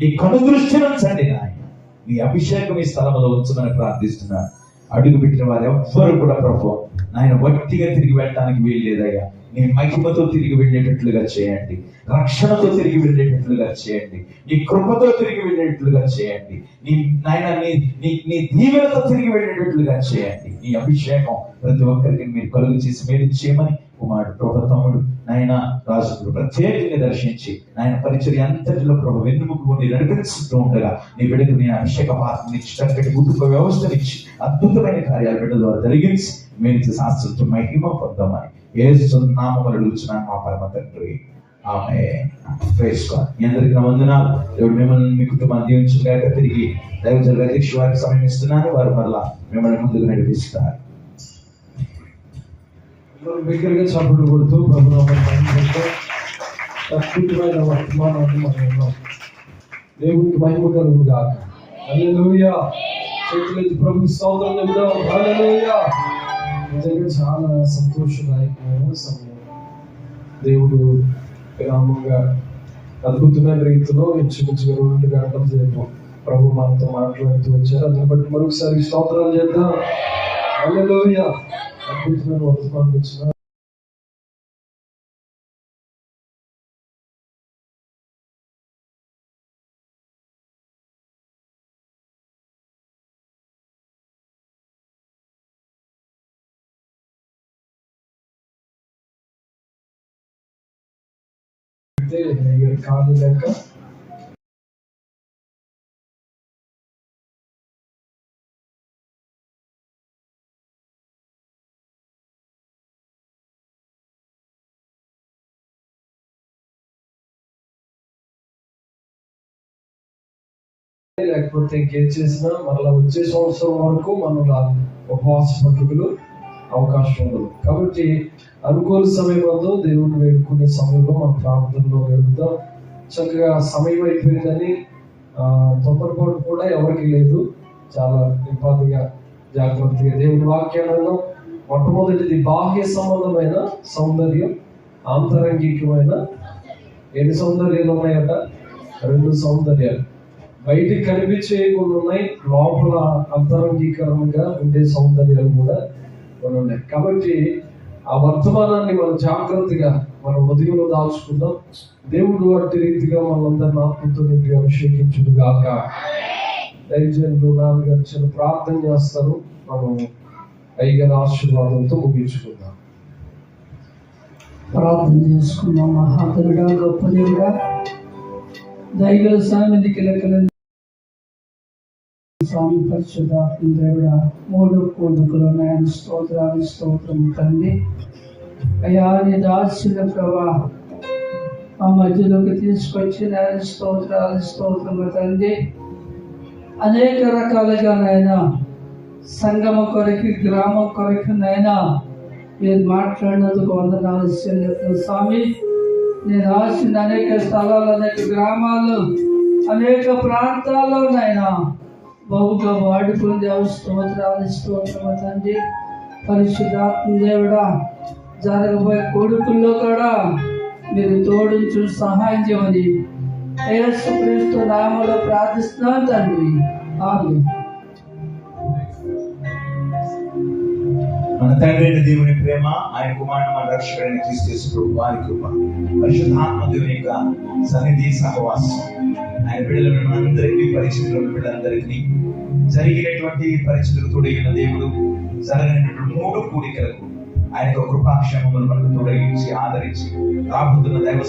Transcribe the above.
నీ కను ఉంచండి నాయన. నీ అభిషేకం ఈ స్థలంలో ఉంచమని ప్రార్థిస్తున్నాను. అడుగు పెట్టిన వారు ఎవ్వరు కూడా ప్రభు నాయన వట్టిగా తిరిగి వెళ్ళడానికి వీలు లేదయ్యా. నీ మహిమతో తిరిగి వెళ్ళేటట్లుగా చేయండి. రక్షణతో తిరిగి వెళ్ళేటట్లుగా చేయండి. నీ కృపతో తిరిగి వెళ్ళేటట్లుగా చేయండి. నీ నాయన నీ నీ నీ దీవెనతో తిరిగి వెళ్ళేటట్లుగా చేయండి. నీ అభిషేకం ప్రతి ఒక్కరికి మీరు కలుగు చేసి మేలు చేయమని కుమారుడు ప్రభు తమ్ముడు నాయన రాజుకుడు ప్రత్యేకంగా దర్శించి నాయన పరిచయం అంతటిలో ప్రభు వెన్నుముకు నీ నడిపిస్తూ ఉండగా నీ బిడ్డకు నేను అభిషేక పాత్రనిచ్చి చక్కటి కుటుంబ వ్యవస్థనిచ్చి అద్భుతమైన కార్యాలు బిడ్డ ద్వారా జరిగించి మీరు శాస్త్రంతో మహిమ పొందామని ఏసు నామములు అడుగుతున్నాను మా పరమ తండ్రి ఆమె ప్రైజ్ అందరికి నా వందనాలు. దేవుడు మిమ్మల్ని మీ కుటుంబం దీవించలేక తిరిగి దైవజన అధ్యక్ష వారికి సమయం ఇస్తున్నాను. వారు మరలా మిమ్మల్ని ముందుకు నడిపిస్తారు. మనం బిగ్గరగా చప్పుడు కొడుతూ ప్రభుత్వ అద్భుతమైన వర్తమానాన్ని మనం ఉన్నాం. దేవుడికి మహిమ కలుగు గాక హల్లెలూయా చేతులెత్తి ప్రభు సోదరులు చెబుదాం. హల్లెలూయా నిజంగా చాలా సంతోషదాయకమైన సమయం. దేవుడు విరామంగా అద్భుతమైన రీతిలో ఇంచుమించుగా రెండు గంటల సేపు ప్రభు మనతో మాట్లాడుతూ వచ్చారు. అందుని బట్టి మరొకసారి స్తోత్రాలు చేద్దాం. అద్భుతమైన వర్తమానం ఇచ్చిన అయితే ఇక ఖాళీ లేక లేకపోతే ఇంకేం చేసినా మరలా వచ్చే సంవత్సరం వరకు మనం ఉపవాస పద్ధతులు అవకాశం ఉండదు. కాబట్టి అనుకూల సమయంలో దేవుని వేడుకునే సమయంలో మన ప్రాంతంలో వేడుకుదాం. చక్కగా సమయం అయిపోయిందని తొందరపాటు కూడా ఎవరికి లేదు. చాలా నిపాదిగా జాగ్రత్తగా దేవుని వాక్యాలను మొట్టమొదటిది బాహ్య సంబంధమైన సౌందర్యం ఆంతరంగికమైన ఎన్ని సౌందర్యాలు ఉన్నాయట? రెండు సౌందర్యాలు. బయటికి కనిపించేయకుండా ఉన్నాయి లోపల అంతరంగీకరంగా ఉండే సౌందర్యాలు కూడా మనం ఉన్నాయి. కాబట్టి ఆ వర్తమానాన్ని మనం జాగ్రత్తగా మన ఉదయంలో దాల్చుకుందాం. దేవుడు అట్టి రీతిగా మనందరిని ఆత్మతో నింపి అభిషేకించుడు గాక. దైవజనులు నాన్నగారు చిన్న ప్రార్థన చేస్తారు. మనం ఐగల ఆశీర్వాదంతో ముగించుకుందాం. ప్రార్థన చేసుకున్నాం మహాతరుడా గొప్ప దేవుడా దైవ సామిదికి లెక్కల స్వామి పరిశుద్ధ దేవుడా మూడు కోడుకులు నాయన స్తోత్రాలు స్తోత్రం తండ్రి. అయ్యా నీ దాసుల ప్రభా మా మధ్యలోకి తీసుకొచ్చి నాయన స్తోత్రాలు స్తోత్రము తండ్రి. అనేక రకాలుగా నాయన సంగమ కొరకు గ్రామం కొరకు నాయన మీరు మాట్లాడినందుకు వందనాలు చెల్లిస్తాను స్వామి. నేను రాసిన అనేక స్థలాలు అనేక గ్రామాలు అనేక ప్రాంతాల్లో నాయన బాగుగా వాడుకుని దేవ స్తోత్రాలు స్తోత్రము తండ్రి? పరిశుద్ధాత్మ దేవుడా జరగబోయే కొడుకుల్లో కూడా మీరు తోడుంచు సహాయం చేయమని యేసుక్రీస్తు నామలో ప్రార్థిస్తున్నాను తండ్రి. ఆమె మన తండ్రి అయిన దేవుని ప్రేమ ఆయన కుమారుడు మన రక్షకుడైన క్రీస్తు వారి కృప పరిశుద్ధాత్మ దేవుని యొక్క సన్నిధి సహవాసం. ఆయన బిడ్డల మనందరికీ పరిస్థితులు ఉన్న బిడ్డలందరికీ జరిగినటువంటి పరిస్థితులు తోడైన దేవుడు జరగనటువంటి మూడు కూడికలకు ఆయన కృపాక్షేమములు మనకు తోడగించి ఆదరించి రాబోతున్న దైవ